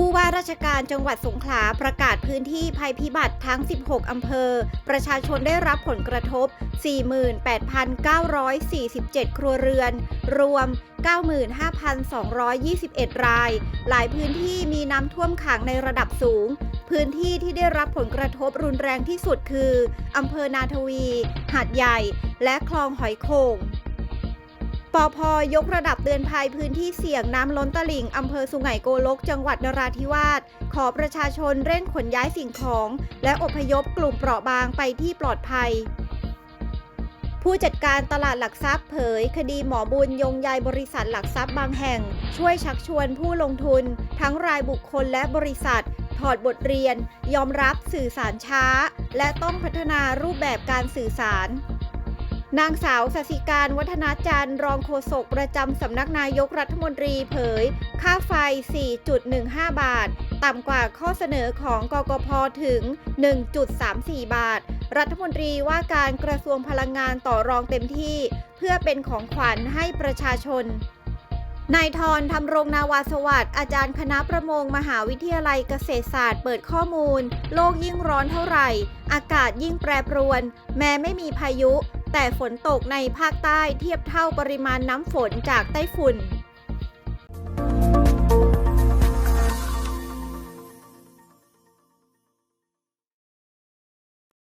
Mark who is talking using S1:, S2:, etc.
S1: ผู้ว่าราชการจังหวัดสงขลาประกาศพื้นที่ภัยพิบัติทั้ง 16 อำเภอ ประชาชนได้รับผลกระทบ 48,947 ครัวเรือน รวม 95,221 ราย หลายพื้นที่มีน้ำท่วมขังในระดับสูง พื้นที่ที่ได้รับผลกระทบรุนแรงที่สุดคือ อำเภอนาทวี หาดใหญ่ และคลองหอยโข่ง ปอพยกระดับเตือนภัยพื้นที่เสี่ยงน้ำล้นตลิ่งอำเภอสุไหงโกลก จังหวัดนราธิวาส ขอประชาชนเร่งขนย้ายสิ่งของ และอพยพกลุ่มเปราะบางไปที่ปลอดภัย ผู้จัดการตลาดหลักทรัพย์เผย คดีหมอบุญยงใยบริษัทหลักทรัพย์บางแห่ง ช่วยชักชวนผู้ลงทุน ทั้งรายบุคคลและบริษัท ถอดบทเรียน ยอมรับสื่อสารช้า และต้องพัฒนารูปแบบการสื่อสาร นางสาวสศิการวัฒนาจันทร์รองโฆษกประจำสำนักนายกรัฐมนตรีเผย ค่าไฟ 4.15 บาท ต่ำกว่าข้อเสนอของกกพถึง 1.34 บาท รัฐมนตรีว่าการกระทรวงพลังงานต่อรองเต็มที่ เพื่อเป็นของขวัญให้ประชาชนนายทรทำรงนาวาสวัสดิ์อาจารย์คณะประมงมหาวิทยาลัยเกษตรศาสตร์ เปิดข้อมูล โลกยิ่งร้อนเท่าไหร่ อากาศยิ่งแปรปรวน แม้ไม่มีพายุ แต่ฝนตกในภาคใต้เทียบเท่าปริมาณน้ำฝนจากไต้ฝุ่น